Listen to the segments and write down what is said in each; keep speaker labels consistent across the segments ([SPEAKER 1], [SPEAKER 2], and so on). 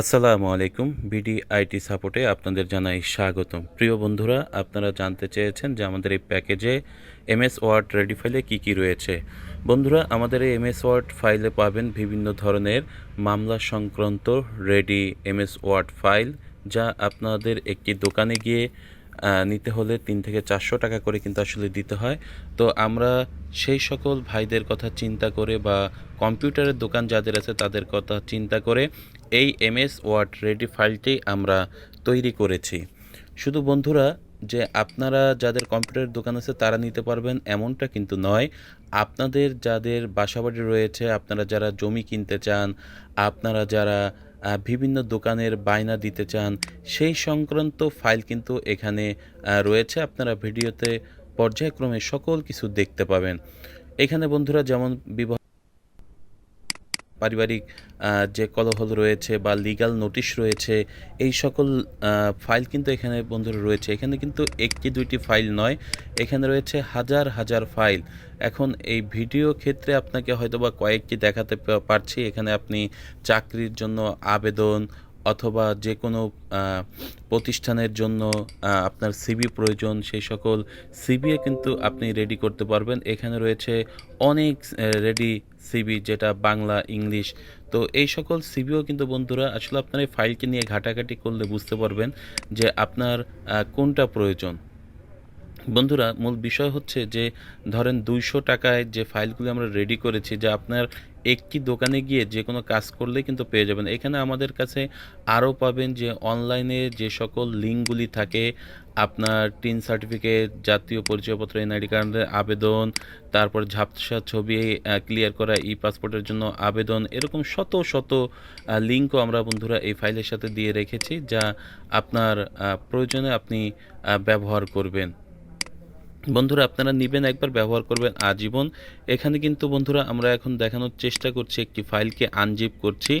[SPEAKER 1] আসসালামু আলাইকুম। BD IT সাপোর্টে আপনাদের জানাই স্বাগতম। প্রিয় বন্ধুরা, আপনারা জানতে চেয়েছেন যে আমাদের এই প্যাকেজে এমএস ওয়ার্ড রেডি ফাইলে কী কী রয়েছে। বন্ধুরা, আমাদের এই এমএস ওয়ার্ড ফাইলে পাবেন বিভিন্ন ধরনের মামলা সংক্রান্ত রেডি এমএস ওয়ার্ড ফাইল, যা আপনাদের একটি দোকানে গিয়ে নিতে হলে তিন থেকে চারশো টাকা করে কিন্তু আসলে দিতে হয়। তো আমরা সেই সকল ভাইদের কথা চিন্তা করে বা কম্পিউটারের দোকান যাদের আছে তাদের কথা চিন্তা করে এই এমএস ওয়ার্ড রেডি ফাইলটি আমরা তৈরি করেছি। শুধু বন্ধুরা, যে আপনারা যাদের কম্পিউটারের দোকান আছে তারা নিতে পারবেন এমনটা কিন্তু নয়। আপনাদের যাদের বাসাবাড়ি রয়েছে, আপনারা যারা জমি কিনতে চান, আপনারা যারা বিভিন্ন দোকানের বায়না দিতে চান, সেই সংক্রান্ত ফাইল কিন্তু এখানে রয়েছে। আপনারা ভিডিওতে পর্যায়ক্রমে সকল কিছু দেখতে পাবেন। এখানে বন্ধুরা, যেমন বিবাহ পারিবারিক যে কলহল রয়েছে বা লিগাল নোটিশ রয়েছে, এই সকল ফাইল কিন্তু এখানে বন্ধুরা রয়েছে। এখানে কিন্তু একটি দুইটি ফাইল নয়, এখানে রয়েছে হাজার হাজার ফাইল এখন এই ভিডিও ক্ষেত্রে আপনাকে হয়তো বা কয়েকটি দেখাতে পারছি। এখানে আপনি চাকরির জন্য আবেদন অথবা যে কোনো প্রতিষ্ঠানের জন্য আপনার সিবি প্রয়োজন, সেই সকল সিবিএ কিন্তু আপনি রেডি করতে পারবেন। এখানে রয়েছে অনেক রেডি সিবি যেটা বাংলা, ইংলিশ। তো এই সকল সিবিও কিন্তু বন্ধুরা, আসলে আপনার এই ফাইলকে নিয়ে ঘাটাঘাটি করলে বুঝতে পারবেন যে আপনার কোনটা প্রয়োজন। বন্ধুরা, মূল বিষয় হচ্ছে যে, ধরেন দুইশো টাকায় যে ফাইলগুলো আমরা রেডি করেছি, যা আপনার একটি দোকানে গিয়ে যে কোনো কাজ করলে কিন্তু পেয়ে যাবেন। এখানে আমাদের কাছে আরও পাবেন যে অনলাইনে যে সকল লিঙ্কগুলি থাকে, আপনার টিন সার্টিফিকেট জাতীয় পরিচয়পত্র এনআইডি কার্ডের আবেদন, তারপর ঝাপসা ছবি ক্লিয়ার করা ই পাসপোর্টের জন্য আবেদন, এরকম শত শত লিঙ্কও আমরা বন্ধুরা এই ফাইলের সাথে দিয়ে রেখেছি, যা আপনার প্রয়োজনে আপনি ব্যবহার করবেন। বন্ধুরা, আপনারা নেবেন, একবার ব্যবহার করবেন আজীবন। এখানে কিন্তু বন্ধুরা, আমরা এখন দেখানোর চেষ্টা করছি একটি ফাইলকে আনজিপ করছি।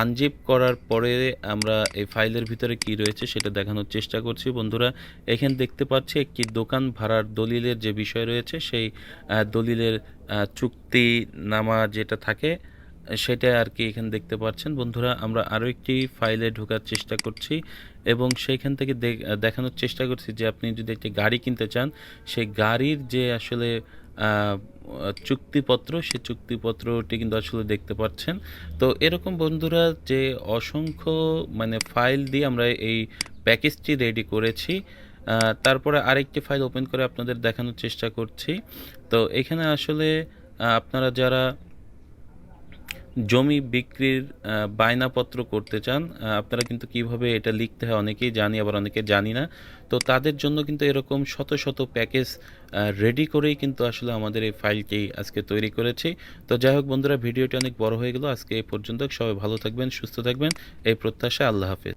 [SPEAKER 1] আনজিপ করার পরে আমরা এই ফাইলের ভিতরে কি রয়েছে সেটা দেখানোর চেষ্টা করছি। বন্ধুরা, এখানে দেখতে পাচ্ছি একটি দোকান ভাড়ার দলিলের যে বিষয় রয়েছে, সেই দলিলের চুক্তি নামা যেটা থাকে সেটা আর কি এখানে দেখতে পাচ্ছেন। বন্ধুরা, আমরা আরও একটি ফাইলে ঢোকার চেষ্টা করছি এবং সেইখান থেকে দেখ- দেখানোর চেষ্টা করছি যে আপনি যদি একটি গাড়ি কিনতে চান, সেই গাড়ির যে আসলে চুক্তিপত্র সে চুক্তিপত্রটি কিন্তু আসলে দেখতে পাচ্ছেন। তো এরকম বন্ধুরা যে অসংখ্য মানে ফাইল দিয়ে আমরা এই প্যাকেজটি রেডি করেছি তারপরে আরেকটি ফাইল ওপেন করে আপনাদের দেখানোর চেষ্টা করছি। তো এখানে আসলে আপনারা যারা জমি বিক্রির বায়নাপত্র করতে চান আপনারা কিন্তু কীভাবে এটা লিখতে হয়? অনেকেই জানি, আবার অনেকে জানি না। তো তাদের জন্য কিন্তু এরকম শত শত প্যাকেজ রেডি করেই কিন্তু আসলে আমাদের এই ফাইলটি আজকে তৈরি করেছি। তো যাই হোক বন্ধুরা, ভিডিওটি অনেক বড় হয়ে গেল। আজকে এই পর্যন্ত সবাই ভালো থাকবেন, সুস্থ থাকবেন। এই প্রত্যাশা আল্লাহ হাফেজ।